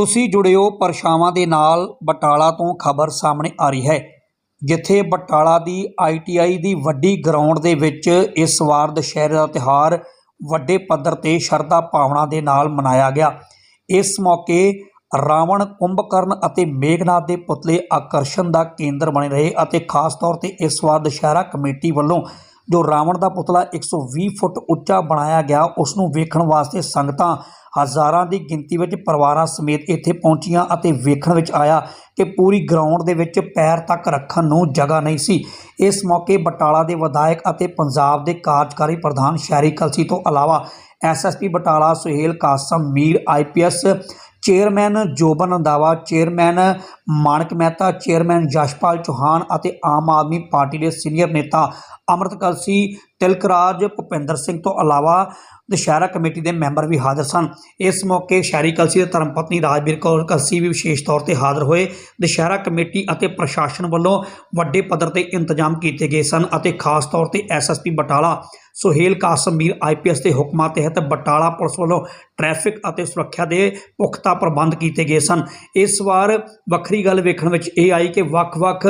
ਤੁਸੀਂ ਜੁੜਿਓ ਪਰਛਾਵਾਂ ਦੇ ਨਾਲ ਬਟਾਲਾ ਤੋਂ ਖਬਰ ਸਾਹਮਣੇ ਆ ਰਹੀ ਹੈ, ਜਿੱਥੇ ਬਟਾਲਾ ਦੀ ਆਈਟੀਆਈ ਦੀ ਵੱਡੀ ਗਰਾਊਂਡ ਦੇ ਵਿੱਚ ਇਸ ਵਾਰ ਦੁਸ਼ਹਿਰੇ ਦਾ ਤਿਉਹਾਰ ਵੱਡੇ ਪੱਧਰ ਤੇ ਸ਼ਰਧਾ ਭਾਵਨਾ ਦੇ ਨਾਲ ਮਨਾਇਆ ਗਿਆ। ਇਸ ਮੌਕੇ ਰਾਵਣ, ਕੁੰਭਕਰਨ ਅਤੇ ਮੇਘਨਾਥ ਦੇ ਪੁਤਲੇ ਆਕਰਸ਼ਣ ਦਾ ਕੇਂਦਰ ਬਣੇ ਰਹੇ ਅਤੇ ਖਾਸ ਤੌਰ ਤੇ ਇਸ ਵਾਰ ਦੁਸ਼ਹਿਰਾ ਕਮੇਟੀ ਵੱਲੋਂ ਜੋ ਰਾਵਣ ਦਾ ਪੁਤਲਾ 120 ਫੁੱਟ ਉੱਚਾ ਬਣਾਇਆ ਗਿਆ ਉਸ ਨੂੰ ਵੇਖਣ ਵਾਸਤੇ ਸੰਗਤਾਂ ਹਜ਼ਾਰਾਂ ਦੀ ਗਿਣਤੀ ਵਿੱਚ ਪਰਿਵਾਰਾਂ ਸਮੇਤ ਇੱਥੇ ਪਹੁੰਚੀਆਂ ਅਤੇ ਵੇਖਣ ਵਿੱਚ ਆਇਆ ਕਿ ਪੂਰੀ ਗਰਾਊਂਡ ਦੇ ਵਿੱਚ ਪੈਰ ਤੱਕ ਰੱਖਣ ਨੂੰ ਜਗ੍ਹਾ ਨਹੀਂ ਸੀ। ਇਸ ਮੌਕੇ ਬਟਾਲਾ ਦੇ ਵਿਧਾਇਕ ਅਤੇ ਪੰਜਾਬ ਦੇ ਕਾਰਜਕਾਰੀ ਪ੍ਰਧਾਨ ਸ਼ਹਿਰੀ ਕਲਸੀ ਤੋਂ ਇਲਾਵਾ SSP Batala, Suhail Qasim, Mir IPS chairman Joban Randhawa chairman Manak Mehta, chairman Jaspal Chauhan ਅਤੇ ਆਮ ਆਦਮੀ ਪਾਰਟੀ ਦੇ ਸੀਨੀਅਰ ਨੇਤਾ ਅੰਮ੍ਰਿਤ ਕਲਸੀ ਤਿਲਕਰਾਜ ਭੁਪਿੰਦਰ ਸਿੰਘ ਤੋਂ ਇਲਾਵਾ ਦੁਸ਼ਹਿਰਾ ਕਮੇਟੀ ਦੇ ਮੈਂਬਰ ਵੀ ਹਾਜ਼ਰ ਸਨ। ਇਸ ਮੌਕੇ ਸ਼ਹਿਰੀ ਕਲਸੀ ਦੇ ਧਰਮਪਤਨੀ ਰਾਜਵੀਰ ਕੌਰ ਕਲਸੀ ਵੀ ਵਿਸ਼ੇਸ਼ ਤੌਰ ਤੇ ਹਾਜ਼ਰ ਹੋਏ। ਦੁਸ਼ਹਿਰਾ ਕਮੇਟੀ ਅਤੇ ਪ੍ਰਸ਼ਾਸਨ ਵੱਲੋਂ ਵੱਡੇ ਪੱਧਰ ਤੇ ਇੰਤਜ਼ਾਮ ਕੀਤੇ ਗਏ ਸਨ ਅਤੇ ਖਾਸ ਤੌਰ ਤੇ ਐਸਐਸਪੀ ਬਟਾਲਾ ਸੁਹੇਲ ਕਾਸਮ ਕਾਸਮੀਰ ਆਈਪੀਐਸ ਦੇ ਹੁਕਮਾਂ ਤਹਿਤ ਬਟਾਲਾ ਪੁਲਿਸ ਵੱਲੋਂ ਟ੍ਰੈਫਿਕ ਅਤੇ ਸੁਰੱਖਿਆ ਦੇ ਪੁਖਤਾ ਪ੍ਰਬੰਧ ਕੀਤੇ ਗਏ ਸਨ। ਇਸ ਵਾਰ ਵੱਖਰੀ ਗੱਲ ਵੇਖਣ ਵਿੱਚ ਇਹ ਆਈ ਕਿ ਵੱਖ-ਵੱਖ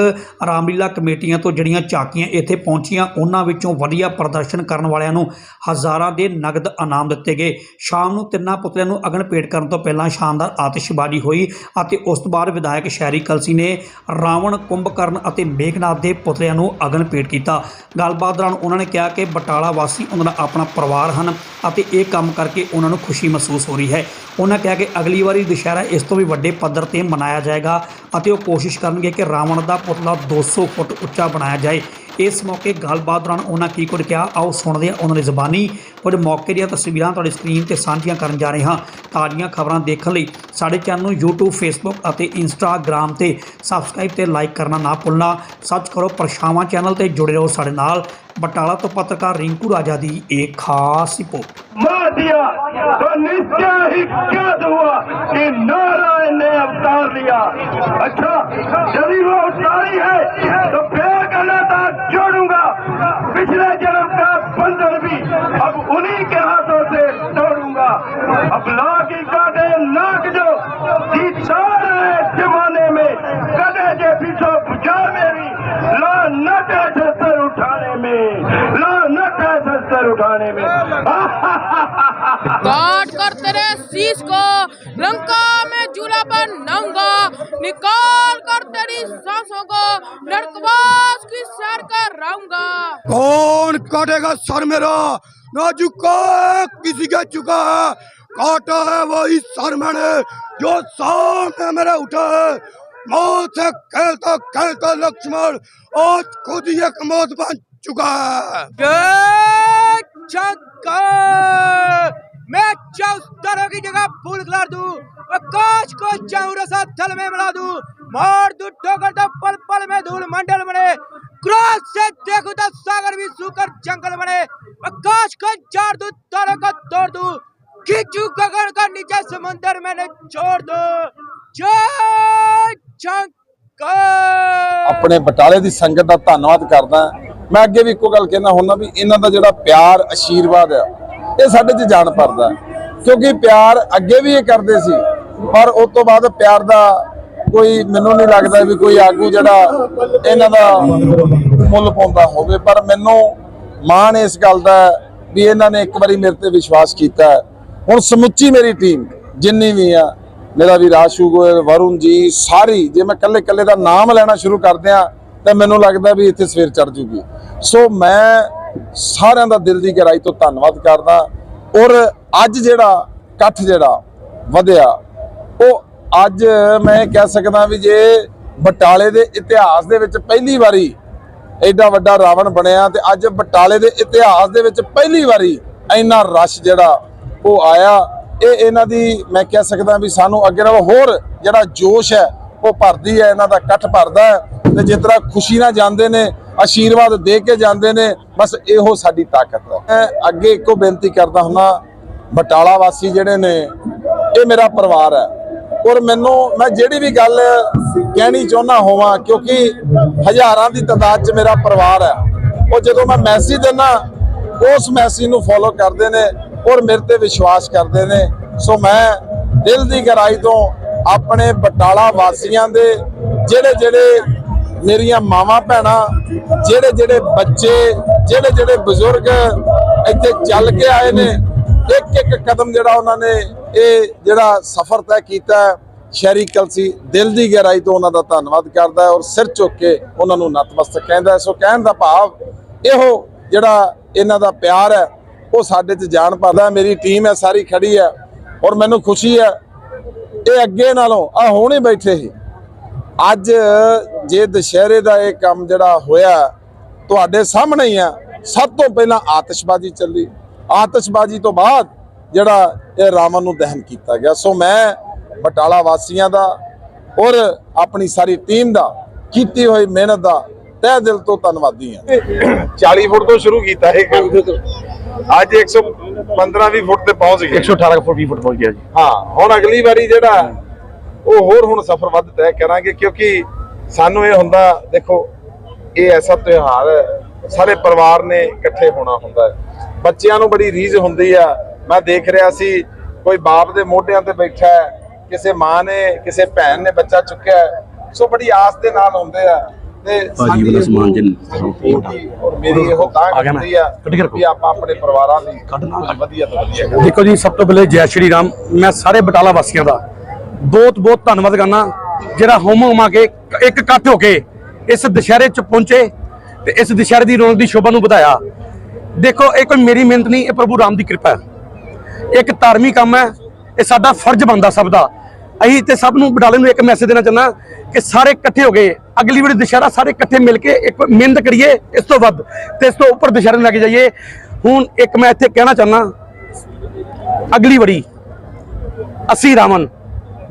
ਰਾਮਲੀਲਾ ਕਮੇਟੀਆਂ ਤੋਂ ਜਿਹੜੀਆਂ ਝਾਕੀਆਂ ਇੱਥੇ ਪਹੁੰਚੀਆਂ, ਉਹਨਾਂ ਵਿੱਚੋਂ ਵਧੀਆ ਪ੍ਰਦਰਸ਼ਨ ਕਰਨ ਵਾਲਿਆਂ ਨੂੰ ਹਜ਼ਾਰਾਂ ਦੇ ਨਗਦ ਇਨਾਮ ਦਿੱਤੇ ਗਏ। ਸ਼ਾਮ ਨੂੰ ਤਿੰਨਾਂ ਪੁਤਲਿਆਂ ਨੂੰ ਅਗਨ ਭੇਟ ਕਰਨ ਤੋਂ ਪਹਿਲਾਂ ਸ਼ਾਨਦਾਰ ਆਤਿਸ਼ਬਾਜ਼ੀ ਹੋਈ ਅਤੇ ਉਸ ਤੋਂ ਬਾਅਦ ਵਿਧਾਇਕ ਸ਼ਹਿਰੀ ਕਲਸੀ ਨੇ ਰਾਵਣ, ਕੁੰਭਕਰਨ ਅਤੇ ਮੇਘਨਾਥ ਦੇ ਪੁਤਲਿਆਂ ਨੂੰ ਅਗਨ ਭੇਟ ਕੀਤਾ। ਗੱਲਬਾਤ ਦੌਰਾਨ ਉਹਨਾਂ ਨੇ ਕਿਹਾ ਕਿ ਬਟਾਲਾ ਵਾਸੀ ਉਹਨਾਂ ਦਾ ਆਪਣਾ ਪਰਿਵਾਰ ਹਨ ਅਤੇ ਇਹ ਕੰਮ ਕਰਕੇ ਉਹਨਾਂ ਨੂੰ ਖੁਸ਼ੀ ਮਹਿਸੂਸ ਹੋ ਰਹੀ ਹੈ। ਉਹਨਾਂ ਕਿਹਾ ਕਿ ਅਗਲੀ ਵਾਰੀ ਦੁਸ਼ਹਿਰਾ ਇਸ ਤੋਂ ਵੀ ਵੱਡੇ ਪੱਧਰ ਤੇ ਮਨਾਇਆ ਜਾਏਗਾ ਅਤੇ ਉਹ ਕੋਸ਼ਿਸ਼ ਕਰਨਗੇ ਕਿ ਰਾਵਣ ਦਾ ਪੁਤਲਾ 200 ਫੁੱਟ ਉੱਚਾ ਬਣਾਇਆ ਜਾਏ। ਇਸ ਮੌਕੇ ਗੱਲਬਾਤ ਦੌਰਾਨ ਉਹਨਾਂ ਕੀ ਕੁਝ ਕਿਹਾ, ਆਓ ਸੁਣਦੇ ਹਾਂ ਉਹਨਾਂ ਦੀ ਜ਼ੁਬਾਨੀ। ਕੁਝ ਮੌਕੇ ਦੀਆਂ ਤਸਵੀਰਾਂ ਤੁਹਾਡੀ ਸਕਰੀਨ ਤੇ ਸਾਂਝੀਆਂ ਕਰਨ ਜਾ ਰਹੇ ਹਾਂ। ਤਾਜ਼ੀਆਂ ਖਬਰਾਂ ਦੇਖਣ ਲਈ ਸਾਡੇ ਚੈਨਲ ਨੂੰ YouTube, Facebook ਅਤੇ Instagram ਤੇ ਸਬਸਕ੍ਰਾਈਬ ਤੇ ਲਾਈਕ ਕਰਨਾ ਨਾ ਭੁੱਲਣਾ। ਸਰਚ ਕਰੋ, ਪਰਛਾਵਾਂ ਚੈਨਲ ਤੇ ਜੁੜੇ ਰਹੋ ਸਾਡੇ ਨਾਲ। ਬਟਾਲਾ ਤੋਂ ਪੱਤਰਕਾਰ ਰਿੰਕੂ ਰਾਜਾ ਦੀ ਇਹ ਖਾਸ ਰਿਪੋਰਟ। ਮਾਦੀਆ तो निश्चय ही क्या हुआ कि नारा ने अवतार लिया। अच्छा यदि वो अवतारी है तो फिर का नाता जोड़ूँगा। पिछले जन्म का बंधन भी अब उन्हीं के हाथों से तोड़ूँगा अब ला की काटे नाक जो है जमाने में कदे जे पीछो बुझा मेरी। ला है सर उठाने में, ला है सर उठाने में। काट कर तेरे शीश को लंका में जूला पर नंगा निकाल कर तेरी सांसों को नरकवास की सैर कर रहूँगा। कौन काटेगा सर मेरा? ना झुका किसी का चुका है। काटा है वही सर मैंने जो सामने मेरे उठा है। मौत से खेलता खेलता लक्ष्मण आज खुद ही एक मौत बन चुका है। मैं चौस्तरों की जगह फूल खिला दूं और कांच को चाहूर सा थल में मिला दूं मार दूं ठोकर तो पल पल में धूल मंडल बने क्रोध से देखूं तो सागर भी सूकर जंगल बने और कांच को जार दूं तारों को तोड़ दूं खींचू गगन का नीचे समुंदर मैंने छोड़ दो जय चंका ਆਪਣੇ ਬਟਾਲੇ ਦੀ ਸੰਗਤ ਦਾ ਧੰਨਵਾਦ ਕਰਦਾ ਮੈਂ ਅੱਗੇ ਵੀ ਇੱਕੋ ਗੱਲ ਕਹਿਣਾ ਹੁੰਦਾ ਵੀ ਇਹਨਾਂ ਦਾ ਜਿਹੜਾ ਪਿਆਰ ਆਸ਼ੀਰਵਾਦ ਆ ਇਹ ਸਾਡੇ 'ਚ ਜਾਣ ਪਰਦਾ ਕਿਉਂਕਿ ਪਿਆਰ ਅੱਗੇ ਵੀ ਇਹ ਕਰਦੇ ਸੀ, ਪਰ ਉਸ ਤੋਂ ਬਾਅਦ ਪਿਆਰ ਦਾ ਕੋਈ ਮੈਨੂੰ ਨਹੀਂ ਲੱਗਦਾ ਵੀ ਕੋਈ ਆਗੂ ਜਿਹੜਾ ਇਹਨਾਂ ਦਾ ਮੁੱਲ ਪਾਉਂਦਾ ਹੋਵੇ। ਪਰ ਮੈਨੂੰ ਮਾਣ ਇਸ ਗੱਲ ਦਾ ਵੀ ਇਹਨਾਂ ਨੇ ਇੱਕ ਵਾਰੀ ਮੇਰੇ ਤੇ ਵਿਸ਼ਵਾਸ ਕੀਤਾ ਹੁਣ ਸਮੁੱਚੀ ਮੇਰੀ ਟੀਮ ਜਿੰਨੀ ਵੀ ਆ, ਮੇਰਾ ਵੀ ਰਾਸ਼ੂ ਗੋਇਲ, ਵਰੁਣ ਜੀ, ਸਾਰੀ, ਜੇ ਮੈਂ ਕੱਲੇ ਕੱਲੇ ਦਾ ਨਾਮ ਲੈਣਾ ਸ਼ੁਰੂ ਕਰ ਦਿਆਂ, ਤਾਂ ਮੈਨੂੰ ਲੱਗਦਾ ਵੀ ਇੱਥੇ ਸਵੇਰ ਚੜ ਜੂਗੀ। ਸੋ ਮੈਂ ਸਾਰਿਆਂ ਦਾ ਦਿਲ ਦੀ ਗਹਿਰਾਈ ਤੋਂ ਧੰਨਵਾਦ ਕਰਦਾ। ਔਰ ਅੱਜ ਜਿਹੜਾ ਇਕੱਠ ਜਿਹੜਾ ਵਧਿਆ, ਉਹ ਅੱਜ ਮੈਂ ਕਹਿ ਸਕਦਾ ਵੀ ਜੇ ਬਟਾਲੇ ਦੇ ਇਤਿਹਾਸ ਦੇ ਵਿੱਚ ਪਹਿਲੀ ਵਾਰੀ ਐਡਾ ਵੱਡਾ ਰਾਵਣ ਬਣਿਆ ਤੇ ਅੱਜ ਬਟਾਲੇ ਦੇ ਇਤਿਹਾਸ ਦੇ ਵਿੱਚ ਪਹਿਲੀ ਵਾਰੀ ਇੰਨਾ ਰਸ਼ ਜਿਹੜਾ ਉਹ ਆਇਆ, ਇਹ ਇਹਨਾਂ ਦੀ ਮੈਂ ਕਹਿ ਸਕਦਾ ਵੀ ਸਾਨੂੰ ਅੱਗੇ ਨਾਲੋਂ ਹੋਰ ਜਿਹੜਾ ਜੋਸ਼ ਹੈ, ਉਹ ਭਰਦੀ ਹੈ, ਇਹਨਾਂ ਦਾ ਇਕੱਠ ਭਰਦਾ ਹੈ। ਤੇ ਜਿਸ ਤਰ੍ਹਾਂ ਖੁਸ਼ੀ ਨਾਲ ਜਾਂਦੇ ਨੇ ਆਸ਼ੀਰਵਾਦ ਦੇ ਕੇ ਜਾਂਦੇ ਨੇ, ਬਸ ਇਹੋ ਸਾਡੀ ਤਾਕਤ ਹੈ। ਮੈਂ ਅੱਗੇ ਇੱਕੋ ਬੇਨਤੀ ਕਰਦਾ ਹੁੰਦਾ, ਬਟਾਲਾ ਵਾਸੀ ਜਿਹੜੇ ਨੇ, ਇਹ ਮੇਰਾ ਪਰਿਵਾਰ ਹੈ। ਔਰ ਮੈਨੂੰ, ਮੈਂ ਜਿਹੜੀ ਵੀ ਗੱਲ ਕਹਿਣੀ ਚਾਹੁੰਦਾ ਹੋਵਾਂ, ਕਿਉਂਕਿ ਹਜ਼ਾਰਾਂ ਦੀ ਤਾਦਾਦ 'ਚ ਮੇਰਾ ਪਰਿਵਾਰ ਹੈ। ਉਹ ਜਦੋਂ ਮੈਂ ਮੈਸੇਜ ਦਿੰਦਾ, ਉਸ ਮੈਸੇਜ ਨੂੰ ਫੋਲੋ ਕਰਦੇ ਨੇ ਔਰ ਮੇਰੇ ਤੇ ਵਿਸ਼ਵਾਸ ਕਰਦੇ ਨੇ। ਸੋ ਮੈਂ ਦਿਲ ਦੀ ਗਹਿਰਾਈ ਤੋਂ ਆਪਣੇ ਬਟਾਲਾ ਵਾਸੀਆਂ ਦੇ ਜਿਹੜੇ ਜਿਹੜੇ ਮੇਰੀਆਂ ਮਾਵਾਂ ਭੈਣਾਂ, ਜਿਹੜੇ ਜਿਹੜੇ ਬੱਚੇ, ਜਿਹੜੇ ਜਿਹੜੇ ਬਜ਼ੁਰਗ ਇੱਥੇ ਚੱਲ ਕੇ ਆਏ ਨੇ, ਇੱਕ ਇੱਕ ਕਦਮ ਜਿਹੜਾ ਉਹਨਾਂ ਨੇ ਇਹ ਜਿਹੜਾ ਸਫ਼ਰ ਤੈਅ ਕੀਤਾ ਸ਼ਹਿਰੀ ਕਲਸੀ ਦਿਲ ਦੀ ਗਹਿਰਾਈ ਤੋਂ ਉਹਨਾਂ ਦਾ ਧੰਨਵਾਦ ਕਰਦਾ ਹੈ ਔਰ ਸਿਰ ਚੁੱਕ ਕੇ ਉਹਨਾਂ ਨੂੰ ਨਤਮਸਤਕ ਕਹਿੰਦਾ ਸੋ ਕਹਿਣ ਦਾ ਭਾਵ ਇਹੋ ਜਿਹੜਾ ਇਹਨਾਂ ਦਾ ਪਿਆਰ ਹੈ, ਉਹ ਸਾਡੇ 'ਚ ਜਾਣ ਪਾਦਾ ਮੇਰੀ ਟੀਮ ਹੈ, ਸਾਰੀ ਖੜੀ ਹੈ ਔਰ ਮੈਨੂੰ ਖੁਸ਼ੀ ਹੈ, ਇਹ ਅੱਗੇ ਨਾਲੋਂ ਆ ਹੁਣੇ ਬੈਠੇ ਸੀ। ਅੱਜ ਜੇ ਦੁਸ਼ਹਿਰੇ ਦਾ ਇਹ ਕੰਮ ਜਿਹੜਾ ਹੋਇਆ ਤੁਹਾਡੇ ਸਾਹਮਣੇ ਹੀ ਆ। ਸਭ ਤੋਂ ਪਹਿਲਾਂ ਆਤਿਸ਼ਬਾਜ਼ੀ ਚੱਲੀ। ਆਤਿਸ਼ਬਾਜ਼ੀ ਤੋਂ ਬਾਅਦ ਜਿਹੜਾ ਇਹ ਰਾਵਣ ਨੂੰ ਦਹਨ ਕੀਤਾ ਗਿਆ। ਸੋ ਮੈਂ ਬਟਾਲਾ ਵਾਸੀਆਂ ਦਾ ਔਰ ਆਪਣੀ ਸਾਰੀ ਟੀਮ ਦਾ ਕੀਤੀ ਹੋਈ ਮਿਹਨਤ ਦਾ ਤਹਿ ਦਿਲ ਤੋਂ ਧੰਨਵਾਦੀ ਹਾਂ। 40 ਫੁੱਟ ਤੋਂ ਸ਼ੁਰੂ ਕੀਤਾ ਇਹ ਕੰਮ। ਅੱਜ 115 20 ਫੁੱਟ ਤੇ ਪਹੁੰਚ ਗਏ। 118 ਫੁੱਟ 20 ਫੁੱਟ ਪਹੁੰਚ ਗਿਆ ਜੀ। ਹਾਂ ਹੁਣ ਅਗਲੀ ਵਾਰੀ ਜਿਹੜਾ ਉਹ ਹੋਰ ਹੁਣ ਸਫ਼ਰ ਵੱਧ ਤੈਅ ਕਰਾਂਗੇ ਕਿਉਂਕਿ ਸਾਨੂੰ ਇਹ ਹੁੰਦਾ ਦੇਖੋ ਇਹ ਐਸਾ ਤਿਉਹਾਰ ਹੈ ਸਾਰੇ ਪਰਿਵਾਰ ਨੇ ਇਕੱਠੇ ਹੋਣਾ ਹੁੰਦਾ ਹੈ ਬੱਚਿਆਂ ਨੂੰ ਬੜੀ ਰੀਝ ਹੁੰਦੀ ਆ ਮੈਂ ਦੇਖ ਰਿਹਾ ਸੀ ਕੋਈ ਬਾਪ ਦੇ ਮੋਢਿਆਂ ਤੇ ਬੈਠਾ ਹੈ ਕਿਸੇ ਮਾਂ ਨੇ ਕਿਸੇ ਭੈਣ ਨੇ ਬੱਚਾ ਚੁੱਕਿਆ ਹੈ। ਸੋ ਬੜੀ ਆਸ ਦੇ ਨਾਲ ਹੁੰਦੇ ਆ ਤੇ ਭਾਜੀ ਵਾਲਾ ਸਮਾਨ ਜਿੰਨ- ਔਰ ਮੇਰੀ ਇਹੋ ਤਾਂ। ਹੁੰਦੀ ਆ ਕੇ ਆਪਾਂ ਆਪਣੇ ਪਰਿਵਾਰਾਂ ਲਈ ਵਧੀਆ ਤੋਂ ਵਧੀਆ। ਦੇਖੋ ਜੀ ਸਭ ਤੋਂ ਪਹਿਲੇ ਜੈ ਸ਼੍ਰੀ ਰਾਮ ਮੈਂ ਸਾਰੇ ਬਟਾਲਾ ਵਾਸੀਆਂ ਦਾ ਬਹੁਤ ਬਹੁਤ ਧੰਨਵਾਦ ਕਰਨਾ ਜਿਹੜਾ ਹੁਮ ਹੁਮਾ ਕੇ ਇੱਕ ਇਕੱਠ ਹੋ ਕੇ ਇਸ ਦੁਸ਼ਹਿਰੇ ਚ ਪਹੁੰਚੇ ਤੇ ਇਸ ਦੁਸ਼ਹਿਰੇ ਦੀ ਰੌਣਕ ਦੀ ਸ਼ੋਭਾ ਨੂੰ ਵਧਾਇਆ। ਦੇਖੋ, ਇਹ ਕੋਈ ਮੇਰੀ ਮਿਹਨਤ ਨਹੀਂ, ਇਹ ਪ੍ਰਭੂ ਰਾਮ ਦੀ ਕਿਰਪਾ ਹੈ। ਇੱਕ ਧਾਰਮਿਕ ਕੰਮ ਹੈ, ਇਹ ਸਾਡਾ ਫਰਜ਼ ਬਣਦਾ ਸਭ ਦਾ। ਅਸੀਂ ਤੇ ਸਭ ਨੂੰ ਬਟਾਲੇ ਨੂੰ ਇੱਕ ਮੈਸੇਜ ਦੇਣਾ ਚਾਹੁੰਦਾ ਕਿ ਸਾਰੇ ਇਕੱਠੇ ਹੋ ਗਏ ਅਗਲੀ ਵਾਰੀ ਦੁਸ਼ਹਿਰਾ ਸਾਰੇ ਇਕੱਠੇ ਮਿਲ ਕੇ ਇੱਕ ਮਿਹਨਤ ਕਰੀਏ, ਇਸ ਤੋਂ ਵੱਧ ਤੇ ਇਸ ਤੋਂ ਉੱਪਰ ਦੁਸ਼ਹਿਰੇ ਨੂੰ ਲੈ ਕੇ ਜਾਈਏ। ਹੁਣ ਇੱਕ ਮੈਂ ਇੱਥੇ ਕਹਿਣਾ ਚਾਹੁੰਦਾ, ਅਗਲੀ ਵਾਰੀ ਅਸੀਂ ਰਾਵਣ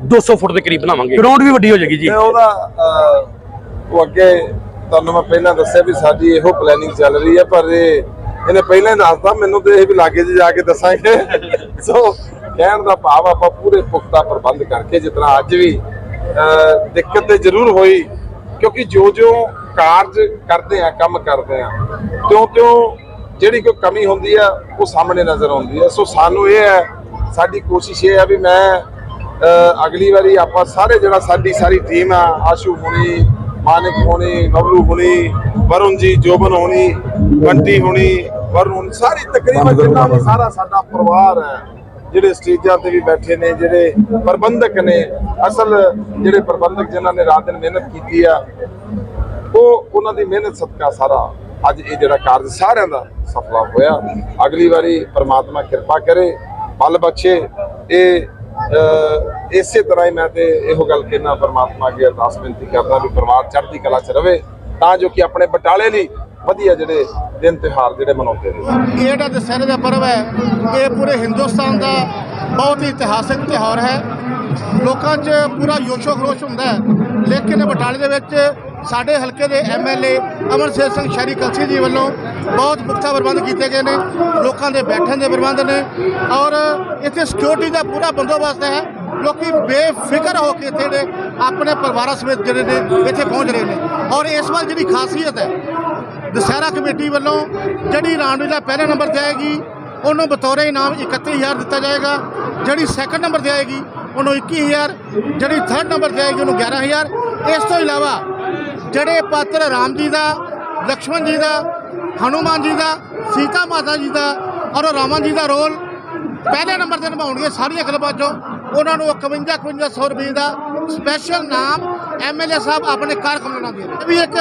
200 ਫੁੱਟ ਦੇ ਕਰੀਬ ਬਣਾਵਾਂਗੇ। ਗਰਾਊਂਡ ਵੀ ਵੱਡੀ ਹੋ ਜਾਏਗੀ ਜੀ। ਤੇ ਉਹਦਾ ਅਹ, ਉਹ ਅੱਗੇ ਤੁਹਾਨੂੰ ਮੈਂ ਪਹਿਲਾਂ ਦੱਸਿਆ ਵੀ ਸਾਡੀ ਇਹੋ ਪਲੈਨਿੰਗ ਚੱਲ ਰਹੀ ਹੈ ਪਰ ਇਹ ਇਹਨੇ ਪਹਿਲਾਂ ਹੀ ਦੱਸਤਾ ਮੈਨੂੰ ਤੇ ਇਹ ਵੀ ਲਾਗੇ 'ਚ ਜਾ ਕੇ ਦੱਸਾਂਗੇ। ਸੋ ਕਹਿਣ ਦਾ ਭਾਵ ਆਪਾਂ ਪੂਰੇ ਪੁਖਤਾ ਪ੍ਰਬੰਧ ਕਰਕੇ ਜਿਤਨਾ ਅੱਜ ਵੀ ਅਹ, ਦਿੱਕਤ ਤੇ ਜ਼ਰੂਰ ਹੋਈ ਕਿਉਂਕਿ ਜੋ ਜੋ ਕਾਰਜ ਕਰਦੇ ਆ ਕੰਮ ਕਰਦੇ ਆ ਤਿਉਂ ਤਿਉਂ ਜਿਹੜੀ ਕੋਈ ਕਮੀ ਹੁੰਦੀ ਆ ਉਹ ਸਾਹਮਣੇ ਨਜ਼ਰ ਆਉਂਦੀ ਹੈ ਸੋ ਸਾਨੂੰ ਇਹ ਹੈ ਸਾਡੀ ਕੋਸ਼ਿਸ਼ ਇਹ ਹੈ ਵੀ ਮੈਂ ਅਗਲੀ ਵਾਰੀ ਆਪਾਂ ਸਾਰੇ ਜਿਹੜਾ ਸਾਡੀ ਸਾਰੀ ਟੀਮ ਆ ਆਸ਼ੂ ਹੁਣੀ ਮਾਨਿਕ ਹੁਣੀ ਬਬਲੂ ਹੁਣੀ ਵਰੁਣ ਜੀ ਜੋਬਨ ਹੁਣੀ ਬੰਟੀ ਹੁਣੀ ਵਰੁਣ ਸਾਰੀ ਤਕਰੀਬਨ ਜਿੰਨਾ ਸਾਰਾ ਸਾਡਾ ਪਰਿਵਾਰ ਹੈ ਜਿਹੜੇ ਸਟੇਜਾਂ ਤੇ ਵੀ ਬੈਠੇ ਨੇ ਜਿਹੜੇ ਪ੍ਰਬੰਧਕ ਨੇ ਅਸਲ ਜਿਹੜੇ ਪ੍ਰਬੰਧਕ ਜਿਨ੍ਹਾਂ ਨੇ ਰਾਤ ਦਿਨ ਮਿਹਨਤ ਕੀਤੀ ਆ ਉਹ ਉਹਨਾਂ ਦੀ ਮਿਹਨਤ ਸਦਕਾ ਸਾਰਾ ਅੱਜ ਇਹ ਜਿਹੜਾ ਕਾਰਜ ਸਾਰਿਆਂ ਦਾ ਸਫਲਾ ਹੋਇਆ। ਅਗਲੀ ਵਾਰੀ ਪ੍ਰਮਾਤਮਾ ਕਿਰਪਾ ਕਰੇ ਬਲ ਬਖਸ਼ੇ ਇਹ ਇਸੇ ਤਰ੍ਹਾਂ ਹੀ ਮੈਂ ਤੇ ਇਹੋ ਗੱਲ ਕਹਿਣਾ ਪਰਮਾਤਮਾ ਅੱਗੇ ਅਰਦਾਸ ਬੇਨਤੀ ਕਰਦਾ ਵੀ ਪਰਿਵਾਰ ਚੜ੍ਹਦੀ ਕਲਾ 'ਚ ਰਵੇ, ਤਾਂ ਜੋ ਕਿ ਆਪਣੇ ਬਟਾਲੇ ਲਈ ਵਧੀਆ ਜਿਹੜੇ ਦਿਨ ਤਿਉਹਾਰ ਜਿਹੜੇ ਮਨਾਉਂਦੇ ਨੇ ਇਹ ਜਿਹੜਾ ਦਸਹਿਰੇ ਦਾ ਪਰਵ ਹੈ, ਇਹ ਪੂਰੇ ਹਿੰਦੁਸਤਾਨ ਦਾ ਬਹੁਤ ਹੀ ਇਤਿਹਾਸਿਕ ਤਿਉਹਾਰ ਹੈ। ਲੋਕਾਂ 'ਚ ਪੂਰਾ ਜੋਸ਼ੋ ਖਰੋਸ਼ ਹੁੰਦਾ ਹੈ, ਲੇਕਿਨ ਬਟਾਲੇ ਦੇ ਵਿੱਚ ਸਾਡੇ ਹਲਕੇ ਦੇ ਐਮਐਲਏ ਅਮਰਸ਼ੇਰ ਸਿੰਘ ਸ਼ਹਿਰੀ ਕਲਸੀ ਜੀ ਵੱਲੋਂ ਬਹੁਤ ਪੁਖਤਾ ਪ੍ਰਬੰਧ ਕੀਤੇ ਗਏ ਨੇ, ਲੋਕਾਂ ਦੇ ਬੈਠਣ ਦੇ ਪ੍ਰਬੰਧ ਨੇ ਔਰ ਇੱਥੇ ਸਿਕਿਉਰਿਟੀ ਦਾ ਪੂਰਾ ਬੰਦੋਬਸਤ ਹੈ। ਲੋਕੀ ਬੇਫਿਕਰ ਹੋ ਕੇ ਇੱਥੇ ਨੇ ਆਪਣੇ ਪਰਿਵਾਰਾਂ ਸਮੇਤ ਜਿਹੜੇ ਨੇ ਇੱਥੇ ਪਹੁੰਚ ਰਹੇ ਨੇ। ਔਰ ਇਸ ਵਾਰ ਜਿਹੜੀ ਖਾਸੀਅਤ ਹੈ, ਦੁਸਹਿਰਾ ਕਮੇਟੀ ਵੱਲੋਂ ਜਿਹੜੀ ਰਾਮਲੀਲਾ ਪਹਿਲੇ ਨੰਬਰ ਤੇ ਆਏਗੀ, ਉਹਨੂੰ ਬਤੌਰੇ ਇਨਾਮ 31000 ਦਿੱਤਾ ਜਾਏਗਾ। ਜਿਹੜੀ ਸੈਕੰਡ ਨੰਬਰ ਤੇ ਆਏਗੀ, ਉਹਨੂੰ 21000 ਜਿਹੜੀ ਥਰਡ ਨੰਬਰ ਤੇ ਆਏਗੀ, ਉਹਨੂੰ 11000 ਇਸ ਤੋਂ ਇਲਾਵਾ ਜਿਹੜੇ ਪਾਤਰ ਰਾਮ ਜੀ ਦਾ, ਲਕਸ਼ਮਣ ਜੀ ਦਾ ਹਨੂਮਾਨ ਜੀ ਦਾ, ਸੀਤਾ ਮਾਤਾ ਜੀ ਦਾ ਔਰ ਰਾਮਨ ਜੀ ਦਾ ਰੋਲ ਪਹਿਲੇ ਨੰਬਰ ਤੇ ਨਿਭਾਉਣਗੇ ਸਾਰੀਆਂ ਕਲਬਾਂ ਚੋਂ। ਉਹਨਾਂ ਨੂੰ 51 5100 ਰੁਪਏ ਦਾ ਸਪੈਸ਼ਲ ਨਾਮ ਐਮਐਲਏ ਸਾਹਿਬ ਆਪਣੇ ਕਾਰਕੁਨਾਂ ਨਾਲ ਦੇ ਰਹੇ ਇਹ ਵੀ ਇੱਕ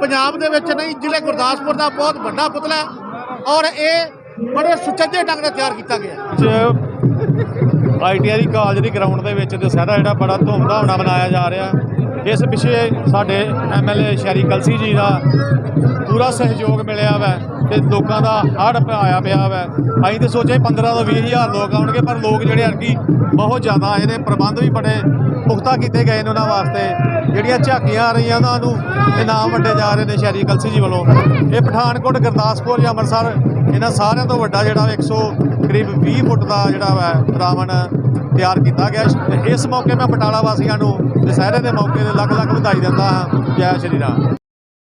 ਪੰਜਾਬ ਦੇ ਵਿੱਚ ਨਹੀਂ, ਜ਼ਿਲ੍ਹੇ ਗੁਰਦਾਸਪੁਰ ਦਾ ਬਹੁਤ ਵੱਡਾ ਪੁਤਲਾ ਹੈ ਔਰ ਇਹ ਬੜੇ ਸੁਚੱਜੇ ਢੰਗ ਨਾਲ ਤਿਆਰ ਕੀਤਾ ਗਿਆ ਹੈ। ਆਈਟੀਆਈ ਕਾਲਜ ਦੀ ਗਰਾਊਂਡ ਦੇ ਵਿੱਚ ਦੁਸਹਿਰਾ ਜਿਹੜਾ ਬੜਾ ਧੂਮਧਾਮ ਨਾਲ ਮਨਾਇਆ ਜਾ ਰਿਹਾ। ਇਸ ਪਿੱਛੇ ਸਾਡੇ ਐਮਐਲਏ ਸ਼ਹਿਰੀ ਕਲਸੀ ਜੀ ਦਾ ਪੂਰਾ ਸਹਿਯੋਗ ਮਿਲਿਆ ਵੈ ਤੇ ਲੋਕਾਂ ਦਾ ਹੜ ਆਇਆ ਪਿਆ ਵੈ। ਅਸੀਂ ਤੇ ਸੋਚਿਆ 15 ਤੋਂ 20 ਹਜ਼ਾਰ ਲੋਕ ਆਉਣਗੇ, ਪਰ ਲੋਕ ਜਿਹੜੇ ਅਰਕੀ ਬਹੁਤ ਜ਼ਿਆਦਾ ਆਏ ਨੇ ਪ੍ਰਬੰਧ ਵੀ ਬੜੇ ਪੁਖਤਾ ਕੀਤੇ ਗਏ ਨੇ ਉਹਨਾਂ ਵਾਸਤੇ। ਜਿਹੜੀਆਂ ਝਾਕੀਆਂ ਆ ਰਹੀਆਂ, ਉਹਨਾਂ ਨੂੰ ਇਨਾਮ ਵੰਡੇ ਜਾ ਰਹੇ ਨੇ ਸ਼ਹਿਰੀ ਕਲਸੀ ਜੀ ਵੱਲੋਂ। ਇਹ ਪਠਾਨਕੋਟ, ਗੁਰਦਾਸਪੁਰ ਜਾਂ ਅੰਮ੍ਰਿਤਸਰ, ਇਹਨਾਂ ਸਾਰਿਆਂ ਤੋਂ ਵੱਡਾ ਜਿਹੜਾ 100 ਕਰੀਬ 20 ਫੁੱਟ ਦਾ ਜਿਹੜਾ ਵਾ ਰਾਵਣ ਤਿਆਰ ਕੀਤਾ ਗਿਆ। ਤੇ ਇਸ ਮੌਕੇ ਮੈਂ ਬਟਾਲਾ ਵਾਸੀਆਂ ਨੂੰ ਦੁਸਹਿਰੇ ਦੇ ਮੌਕੇ ਤੇ ਲੱਖ ਲੱਖ ਵਧਾਈ ਦਿੰਦਾ ਹਾਂ। ਜੈ ਸ਼੍ਰੀ ਰਾਮ।